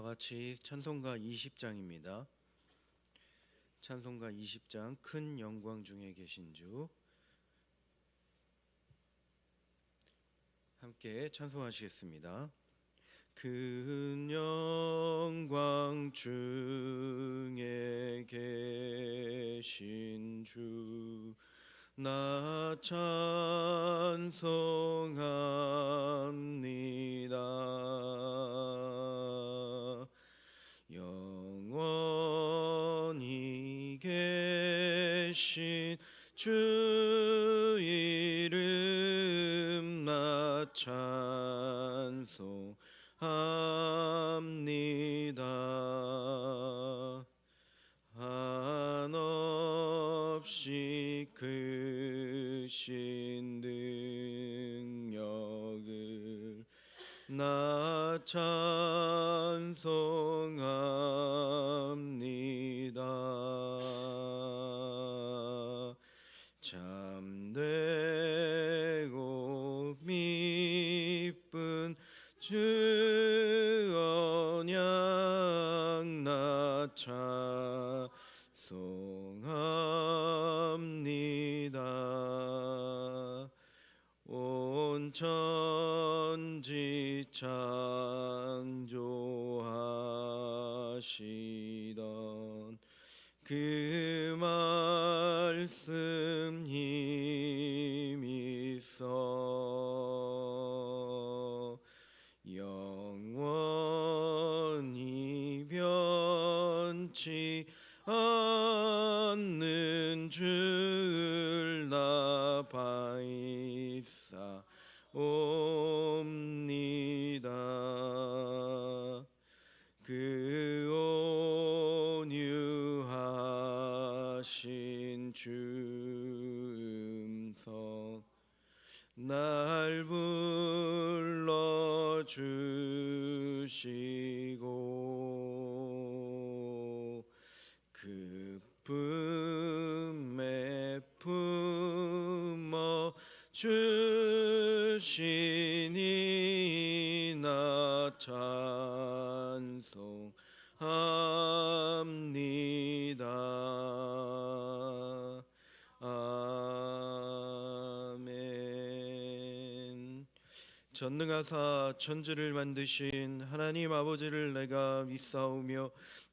다 같이 찬송가 20장입니다. 찬송가 20장 큰 영광 중에 계신 주 함께 찬송하시겠습니다. 큰 영광 중에 계신 주 나 찬송합니다. 영원히 계신 주 이름 나 찬송합니다. 한없이 크신 능력을 나 찬송합니다. 주시고 급품에 품어 주시니 나 찬송합니다. 아 전능하사 천지를 만드신 하나님 아버지를 내가 믿사오며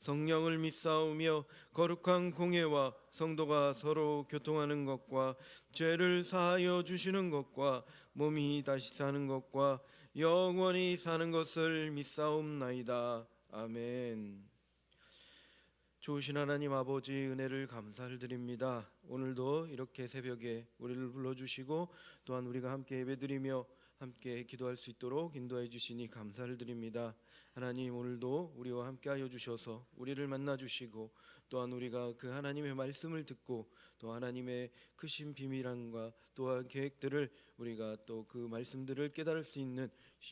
성령을 믿사오며 거룩한 공예와 성도가 서로 교통하는 것과 죄를 사하여 주시는 것과 몸이 다시 사는 것과 영원히 사는 것을 믿사옵나이다 아멘. 좋으신 하나님 아버지 은혜를 감사를 드립니다. 오늘도 이렇게 새벽에 우리를 불러주시고 또한 우리가 함께 예배드리며 함께 기도할 수 있도록 인도해 주시니 감사를 드립니다. 하나님 오늘도 우리와 함께하여 주셔서 우리를 만나 주시고 또한 우리가 그 하나님의 말씀을 듣고 또 하나님의 크신 비밀함과 또한 계획들을 우리가 또 그 말씀들을 깨달을 수 있는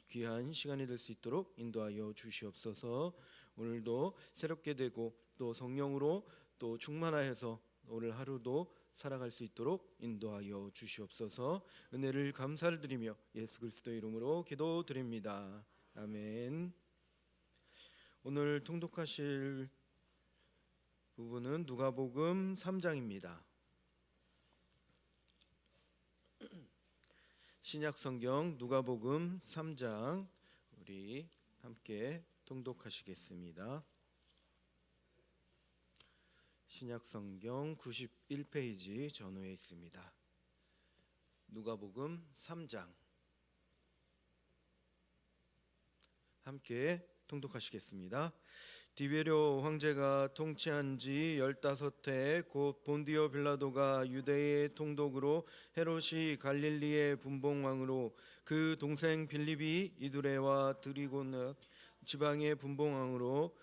귀한 시간이 될 수 있도록 인도하여 주시옵소서. 오늘도 새롭게 되고 또 성령으로 또 충만하여서 오늘 하루도 살아갈 수 있도록 인도하여 주시옵소서. 은혜를 감사를 드리며 예수 그리스도 이름으로 기도드립니다. 아멘. 오늘 통독하실 부분은 누가복음 3장입니다. 신약 성경 누가복음 3장 우리 함께 통독하시겠습니다. 신약 성경 91페이지 전후에 있습니다. 누가복음 3장 함께 통독하시겠습니다. 디베료 황제가 통치한 지 열다섯 해곧 본디오 빌라도가 유대의 통독으로 헤롯이 갈릴리의 분봉왕으로 그 동생 빌립이 이두레와 드리고는 지방의 분봉왕으로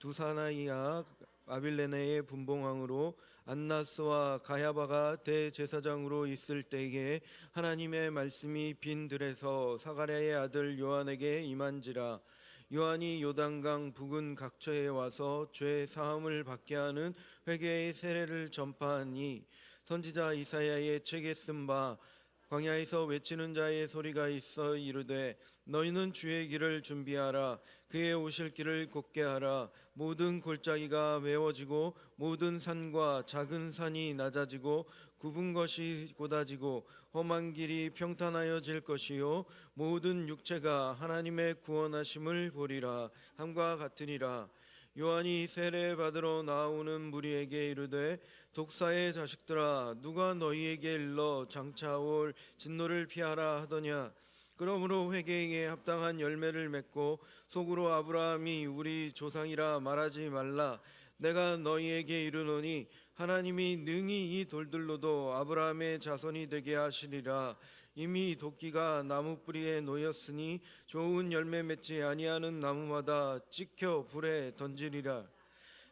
두사나이아 아빌레네의 분봉왕으로 안나스와 가야바가 대제사장으로 있을 때에 하나님의 말씀이 빈 들에서 사가랴의 아들 요한에게 임한지라 요한이 요단강 북은 각처에 와서 죄 사함을 받게 하는 회개의 세례를 전파하니 선지자 이사야의 책에 쓴 바 광야에서 외치는 자의 소리가 있어 이르되 너희는 주의 길을 준비하라. 그의 오실 길을 곧게 하라. 모든 골짜기가 메워지고 모든 산과 작은 산이 낮아지고 굽은 것이 곧아지고 험한 길이 평탄하여질 것이요. 모든 육체가 하나님의 구원하심을 보리라. 함과 같으니라. 요한이 세례 받으러 나오는 무리에게 이르되 독사의 자식들아 누가 너희에게 일러 장차 올 진노를 피하라 하더냐? 그러므로 회개에 합당한 열매를 맺고 속으로 아브라함이 우리 조상이라 말하지 말라. 내가 너희에게 이르노니 하나님이 능히 이 돌들로도 아브라함의 자손이 되게 하시리라. 이미 도끼가 나무 뿌리에 놓였으니 좋은 열매 맺지 아니하는 나무마다 찍혀 불에 던지리라.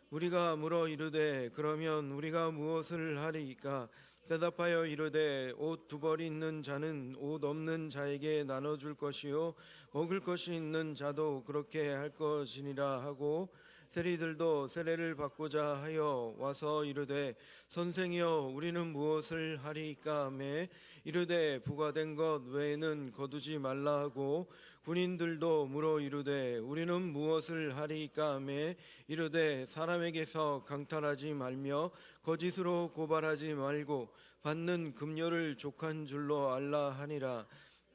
우리가 물어 이르되 그러면 우리가 무엇을 하리이까? 대답하여 이르되 옷 두 벌 있는 자는 옷 없는 자에게 나눠 줄 것이요 먹을 것이 있는 자도 그렇게 할 것이니라 하고 세리들도 세례를 받고자 하여 와서 이르되 선생이여 우리는 무엇을 하리이까 하매 이르되 부과된 것 외에는 거두지 말라 하고 군인들도 물어 이르되 우리는 무엇을 하리이까 하매 이르되 사람에게서 강탈하지 말며 거짓으로 고발하지 말고 받는 금료를 족한 줄로 알라 하니라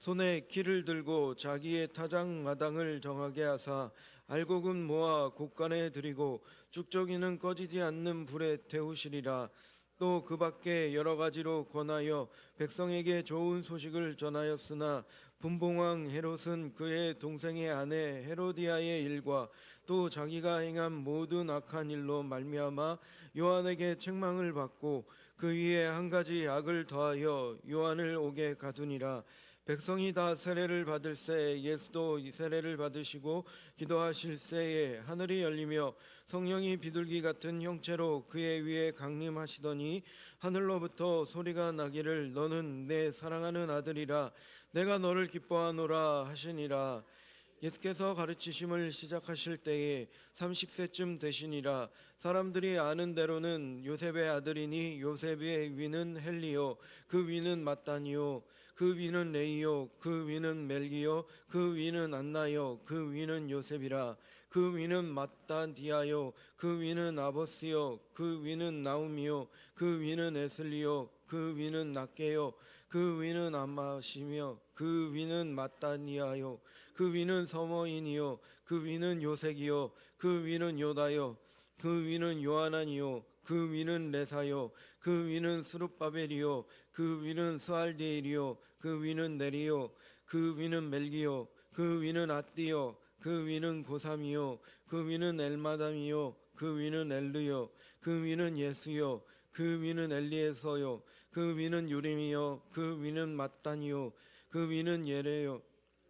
손에 키를 들고 자기의 타작 마당을 정하게 하사 알곡은 모아 곡간에 들이고 쭉정이는 꺼지지 않는 불에 태우시리라. 또 그 밖에 여러 가지로 권하여 백성에게 좋은 소식을 전하였으나 분봉왕 헤롯은 그의 동생의 아내 헤로디아의 일과 또 자기가 행한 모든 악한 일로 말미암아 요한에게 책망을 받고 그 위에 한 가지 악을 더하여 요한을 옥에 가두니라 백성이 다 세례를 받을 새 예수도 이 세례를 받으시고 기도하실 새에 하늘이 열리며 성령이 비둘기 같은 형체로 그의 위에 강림하시더니 하늘로부터 소리가 나기를 너는 내 사랑하는 아들이라 내가 너를 기뻐하노라 하시니라. 예수께서 가르치심을 시작하실 때에 30세쯤 되시니라. 사람들이 아는 대로는 요셉의 아들이니 요셉의 위는 헬리요. 그 위는 마따니요 그 위는 레이요 그 위는 멜기요 그 위는 안나요 그 위는 요셉이라 그 위는 마따디아요 그 위는 아버스요 그 위는 나움이요 그 위는 에슬리요 그 위는 낫게요 그 위는 암마시며 그 위는 마따니아요 그 위는 서머인이요 그 위는 요색이요 그 위는 요다요 그 위는 요하나니요 그 위는 레사요 그 위는 수룹바벨이요 그 위는 스알디엘이요 그 위는 네리요 그 위는 멜기요 그 위는 아띠요 그 위는 고삼이요 그 위는 엘마담이요 그 위는 엘르요 그 위는 예수요 그 위는 엘리에서요 그 위는 요림이요 그 위는 마따니요 그 위는 예레요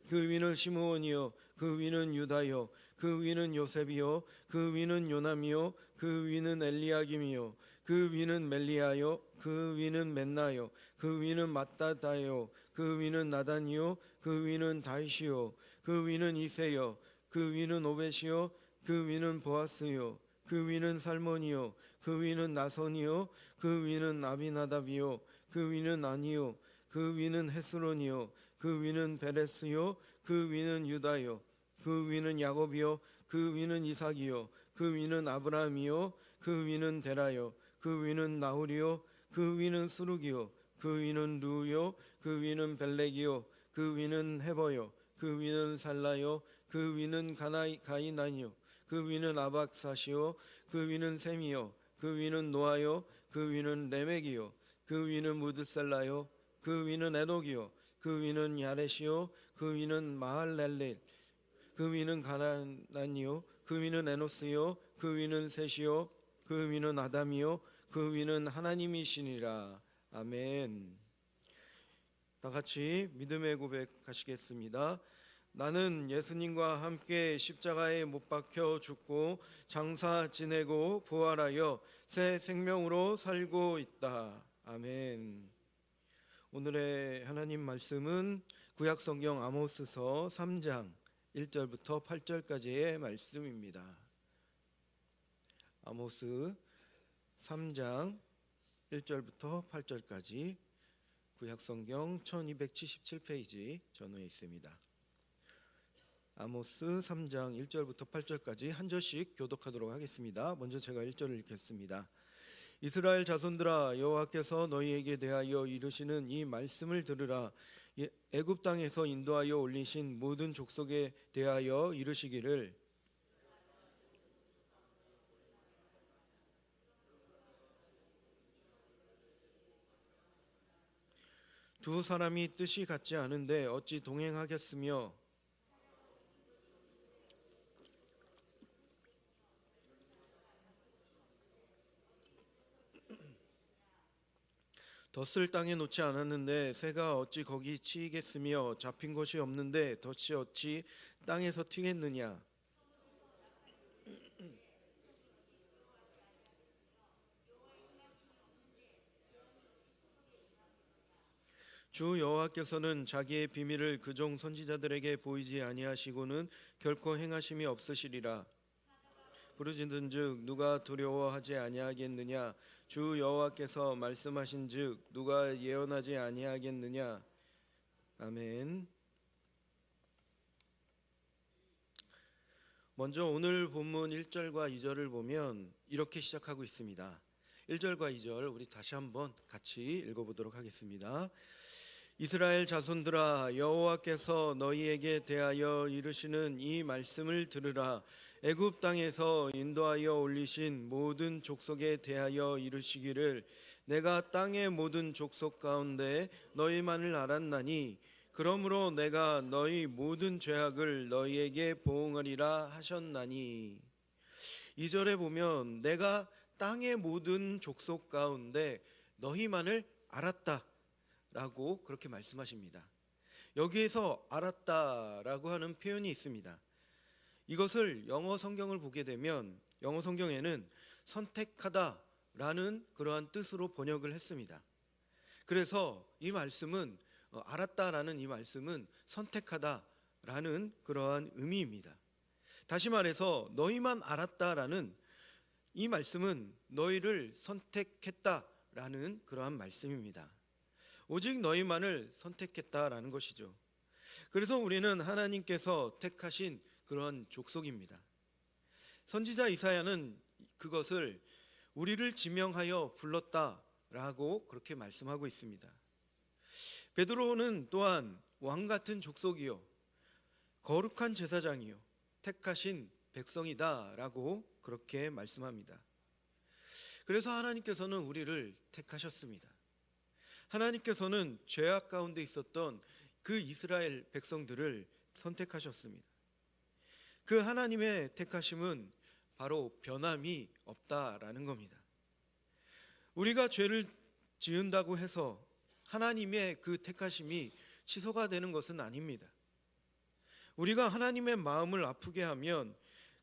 그 위는 시므온이요 그 위는 유다요 그 위는 요셉이요 그 위는 요남이요 그 위는 엘리야김이요 그 위는 멜리아요 그 위는 맨나요 그 위는 마따다요 그 위는 나단이요 그 위는 다이시요 그 위는 이세요 그 위는 오벳이요 그 위는 보아스요 그 위는 살몬이요 그 위는 나손이요 그 위는 아비나답이요 그 위는 아니요 그 위는 헤스론이요 그 위는 베레스요 그 위는 유다요 그 위는 야곱이요 그 위는 이삭이요 그 위는 아브라함이요 그 위는 데라요 그 위는 나홀이요 그 위는 수룩이요 그 위는 루요 그 위는 벨렉이요 그 위는 헤버요 그 위는 살라요 그 위는 가나이 가이나니요 그 위는 아박사시요 그 위는 셈이요 그 위는 노아요 그 위는 레멕이요 그 위는 무드셀라요 그 위는 에녹이요 그 위는 야렛이요 그 위는 마할렐렛 그 위는 가나안이요 그 위는 에노스요 그 위는 셋이요 그 위는 아담이요 그 위는 하나님이시니라. 아멘. 다 같이 믿음의 고백하시겠습니다. 나는 예수님과 함께 십자가에 못 박혀 죽고 장사 지내고 부활하여 새 생명으로 살고 있다. 아멘. 오늘의 하나님 말씀은 구약 성경 아모스서 3장 1절부터 8절까지의 말씀입니다. 아모스 3장 1절부터 8절까지 구약 성경 1277페이지 전후에 있습니다. 아모스 3장 1절부터 8절까지 한 절씩 교독하도록 하겠습니다. 먼저 제가 1절을 읽겠습니다. 이스라엘 자손들아 여호와께서 너희에게 대하여 이르시는 이 말씀을 들으라 예- 애굽 땅에서 인도하여 올리신 모든 족속에 대하여 이르시기를. 두 사람이 뜻이 같지 않은데 어찌 동행하겠으며 덫을 땅에 놓지 않았는데 새가 어찌 거기 치이겠으며 잡힌 것이 없는데 덫이 어찌 땅에서 튀겠느냐? 주 여호와께서는 자기의 비밀을 그 종 선지자들에게 보이지 아니하시고는 결코 행하심이 없으시리라. 부르짖은즉 누가 두려워하지 아니하겠느냐 주 여호와께서 말씀하신즉 누가 예언하지 아니하겠느냐 아멘. 먼저 오늘 본문 1절과 2절을 보면 이렇게 시작하고 있습니다. 1절과 2절 우리 다시 한번 같이 읽어 보도록 하겠습니다. 이스라엘 자손들아 여호와께서 너희에게 대하여 이르시는 이 말씀을 들으라 애굽 땅에서 인도하여 올리신 모든 족속에 대하여 이르시기를 내가 땅의 모든 족속 가운데 너희만을 알았나니 그러므로 내가 너희 모든 죄악을 너희에게 보응하리라 하셨나니 이절에 보면 내가 땅의 모든 족속 가운데 너희만을 알았다 라고 그렇게 말씀하십니다. 여기에서 알았다라고 하는 표현이 있습니다. 이것을 영어 성경을 보게 되면 영어 성경에는 선택하다라는 그러한 뜻으로 번역을 했습니다. 그래서 이 말씀은 어, 알았다라는 이 말씀은 선택하다라는 그러한 의미입니다. 다시 말해서 너희만 알았다라는 이 말씀은 너희를 선택했다라는 그러한 말씀입니다. 오직 너희만을 선택했다라는 것이죠. 그래서 우리는 하나님께서 택하신 그런 족속입니다. 선지자 이사야는 그것을 우리를 지명하여 불렀다라고 그렇게 말씀하고 있습니다. 베드로는 또한 왕 같은 족속이요 거룩한 제사장이요 택하신 백성이다라고 그렇게 말씀합니다. 그래서 하나님께서는 우리를 택하셨습니다. 하나님께서는 죄악 가운데 있었던 그 이스라엘 백성들을 선택하셨습니다. 그 하나님의 택하심은 바로 변함이 없다라는 겁니다. 우리가 죄를 지은다고 해서 하나님의 그 택하심이 취소가 되는 것은 아닙니다. 우리가 하나님의 마음을 아프게 하면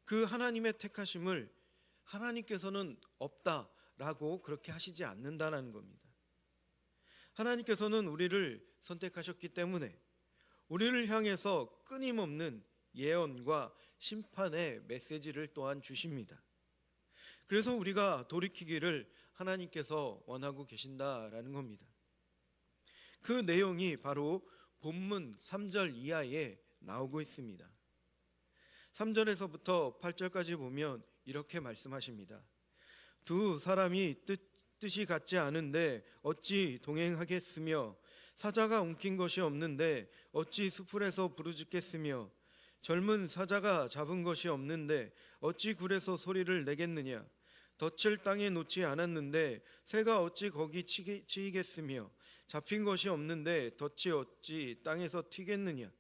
그 하나님의 택하심을 하나님께서는 없다라고 그렇게 하시지 않는다는 겁니다. 하나님께서는 우리를 선택하셨기 때문에 우리를 향해서 끊임없는 예언과 심판의 메시지를 또한 주십니다. 그래서 우리가 돌이키기를 하나님께서 원하고 계신다라는 겁니다. 그 내용이 바로 본문 3절 이하에 나오고 있습니다. 3절에서부터 8절까지 보면 이렇게 말씀하십니다. 두 사람이 뜻, 뜻이 같지 않은데 어찌 동행하겠으며 사자가 웅킨 것이 없는데 어찌 수풀에서 부르짖겠으며 젊은 사자가 잡은 것이 없는데 어찌 굴에서 소리를 내겠느냐? 덫을 땅에 놓지 않았는데 새가 어찌 거기 치이겠으며 잡힌 것이 없는데 덫이 어찌 땅에서 튀겠느냐?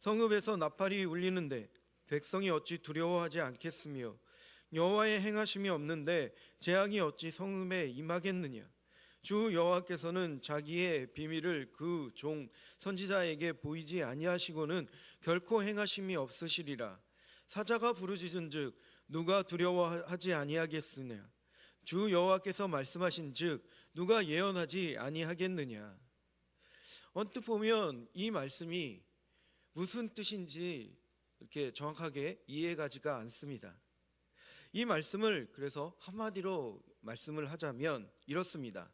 성읍에서 나팔이 울리는데 백성이 어찌 두려워하지 않겠으며 여호와의 행하심이 없는데 재앙이 어찌 성읍에 임하겠느냐 주 여호와께서는 자기의 비밀을 그 종 선지자에게 보이지 아니하시고는 결코 행하심이 없으시리라 사자가 부르짖은즉 누가 두려워하지 아니하겠으냐 주 여호와께서 말씀하신즉 누가 예언하지 아니하겠느냐 언뜻 보면 이 말씀이 무슨 뜻인지 이렇게 정확하게 이해가지가 않습니다. 이 말씀을 그래서 한마디로 말씀을 하자면 이렇습니다.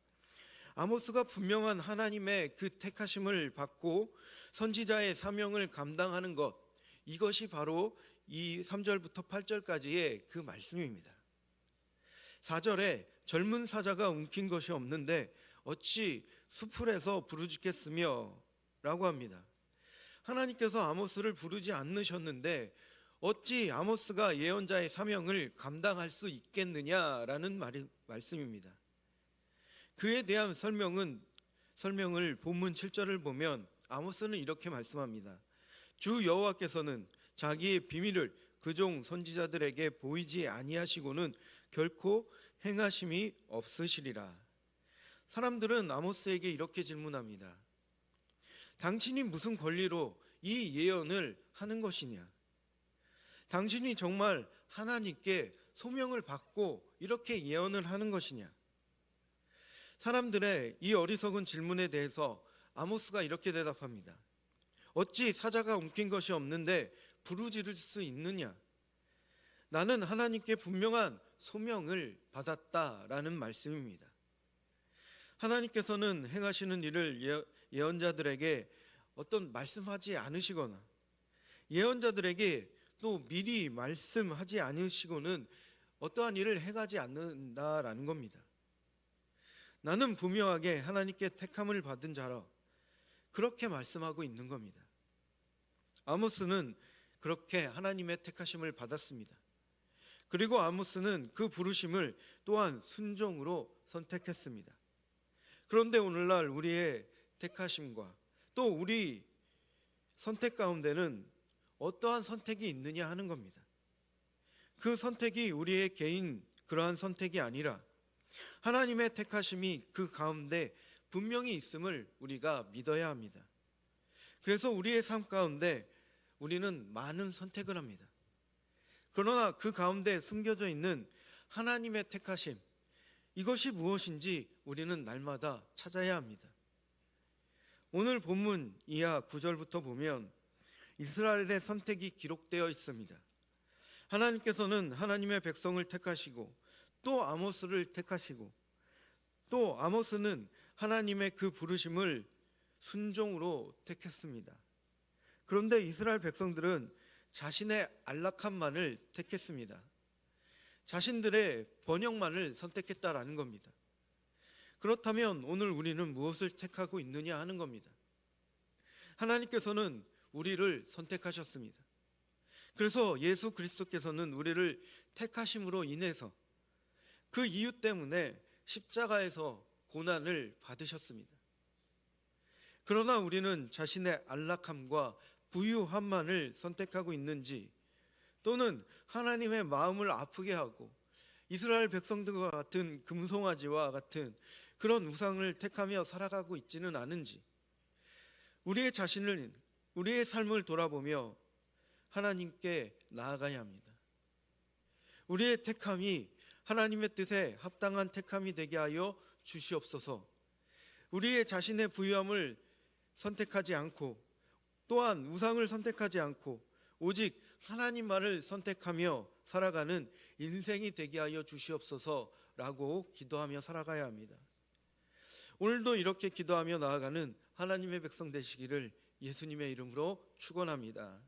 아모스가 분명한 하나님의 그 택하심을 받고 선지자의 사명을 감당하는 것 이것이 바로 이 3절부터 8절까지의 그 말씀입니다. 4절에 젊은 사자가 움킨 것이 없는데 어찌 수풀에서 부르짖겠으며 라고 합니다. 하나님께서 아모스를 부르지 않으셨는데 어찌 아모스가 예언자의 사명을 감당할 수 있겠느냐라는 말이, 말씀입니다. 그에 대한 설명은 설명을 본문 7절을 보면 아모스는 이렇게 말씀합니다. 주 여호와께서는 자기의 비밀을 그종 선지자들에게 보이지 아니하시고는 결코 행하심이 없으시리라. 사람들은 아모스에게 이렇게 질문합니다. 당신이 무슨 권리로 이 예언을 하는 것이냐? 당신이 정말 하나님께 소명을 받고 이렇게 예언을 하는 것이냐? 사람들의 이 어리석은 질문에 대해서 아모스가 이렇게 대답합니다. 어찌 사자가 움킨 것이 없는데 부르짖을 수 있느냐? 나는 하나님께 분명한 소명을 받았다라는 말씀입니다. 하나님께서는 행하시는 일을 예- 예언자들에게 어떤 말씀하지 않으시거나 예언자들에게 또 미리 말씀하지 않으시고는 어떠한 일을 행하지 않는다라는 겁니다. 나는 분명하게 하나님께 택함을 받은 자라 그렇게 말씀하고 있는 겁니다. 아모스는 그렇게 하나님의 택하심을 받았습니다. 그리고 아모스는 그 부르심을 또한 순종으로 선택했습니다. 그런데 오늘날 우리의 택하심과 또 우리 선택 가운데는 어떠한 선택이 있느냐 하는 겁니다. 그 선택이 우리의 개인 그러한 선택이 아니라 하나님의 택하심이 그 가운데 분명히 있음을 우리가 믿어야 합니다. 그래서 우리의 삶 가운데 우리는 많은 선택을 합니다. 그러나 그 가운데 숨겨져 있는 하나님의 택하심, 이것이 무엇인지 우리는 날마다 찾아야 합니다. 오늘 본문 이하 9절부터 보면 이스라엘의 선택이 기록되어 있습니다. 하나님께서는 하나님의 백성을 택하시고 또 아모스를 택하시고 또 아모스는 하나님의 그 부르심을 순종으로 택했습니다. 그런데 이스라엘 백성들은 자신의 안락함만을 택했습니다. 자신들의 번영만을 선택했다라는 겁니다. 그렇다면 오늘 우리는 무엇을 택하고 있느냐 하는 겁니다. 하나님께서는 우리를 선택하셨습니다. 그래서 예수 그리스도께서는 우리를 택하심으로 인해서 그 이유 때문에 십자가에서 고난을 받으셨습니다. 그러나 우리는 자신의 안락함과 부유함만을 선택하고 있는지 또는 하나님의 마음을 아프게 하고 이스라엘 백성들과 같은 금송아지와 같은 그런 우상을 택하며 살아가고 있지는 않은지 우리의 자신을 우리의 삶을 돌아보며 하나님께 나아가야 합니다. 우리의 택함이 하나님의 뜻에 합당한 택함이 되게 하여 주시옵소서. 우리의 자신의 부유함을 선택하지 않고 또한 우상을 선택하지 않고 오직 하나님만을 선택하며 살아가는 인생이 되게 하여 주시옵소서라고 기도하며 살아가야 합니다. 오늘도 이렇게 기도하며 나아가는 하나님의 백성 되시기를 예수님의 이름으로 축원합니다.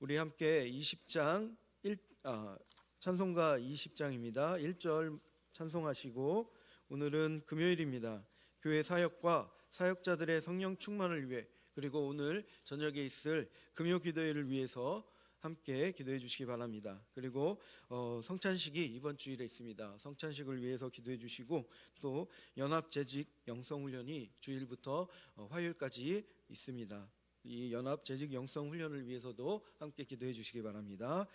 우리 함께 20장 1 아, 찬송가 20장입니다. 1절 찬송하시고 오늘은 금요일입니다. 교회 사역과 사역자들의 성령 충만을 위해 그리고 오늘 저녁에 있을 금요 기도회를 위해서 함께 기도해 주시기 바랍니다. 그리고 어, 성찬식이 이번 주일에 있습니다. 성찬식을 위해서 기도해 주시고 또 연합 재직 영성 훈련이 주일부터 어, 화요일까지 있습니다. 이 연합 재직 영성 훈련을 위해서도 함께 기도해 주시기 바랍니다.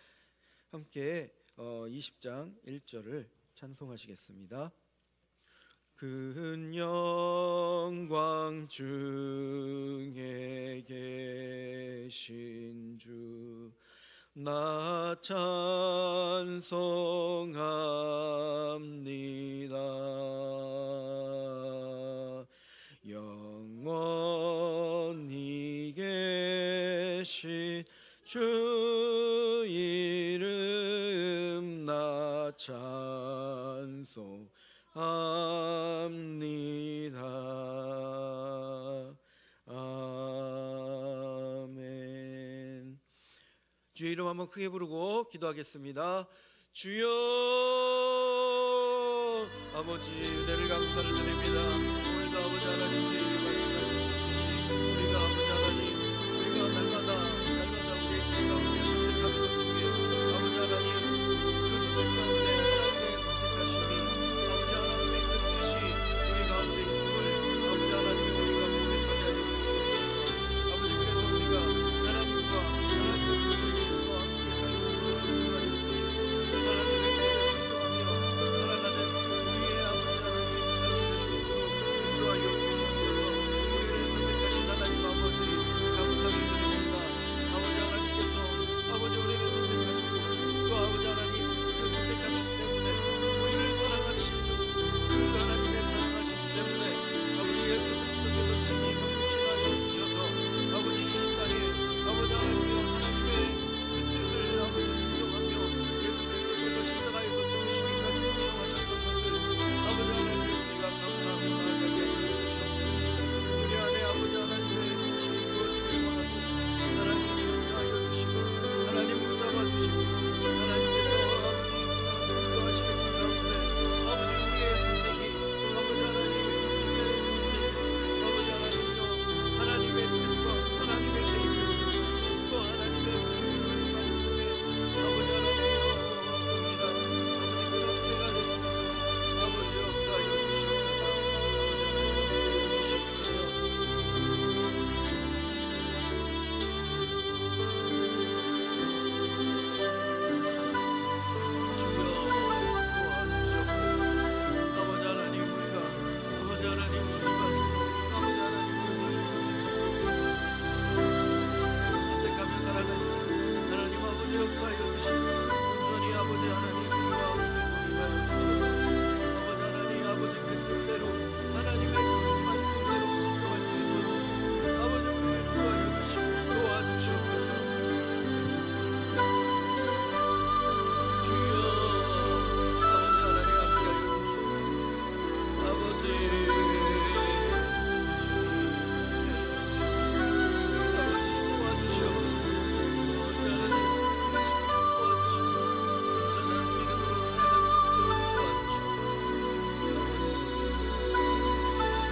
함께 어, 20장 1절을 찬송하시겠습니다. 큰 영광 중에 계신 주, 나 찬송합니다. 영원히 계신 주 이름 나 찬송합니다. 아멘. 주의 이름 한번 크게 부르고 기도하겠습니다. 주여 아버지 은혜를 감사를 드립니다.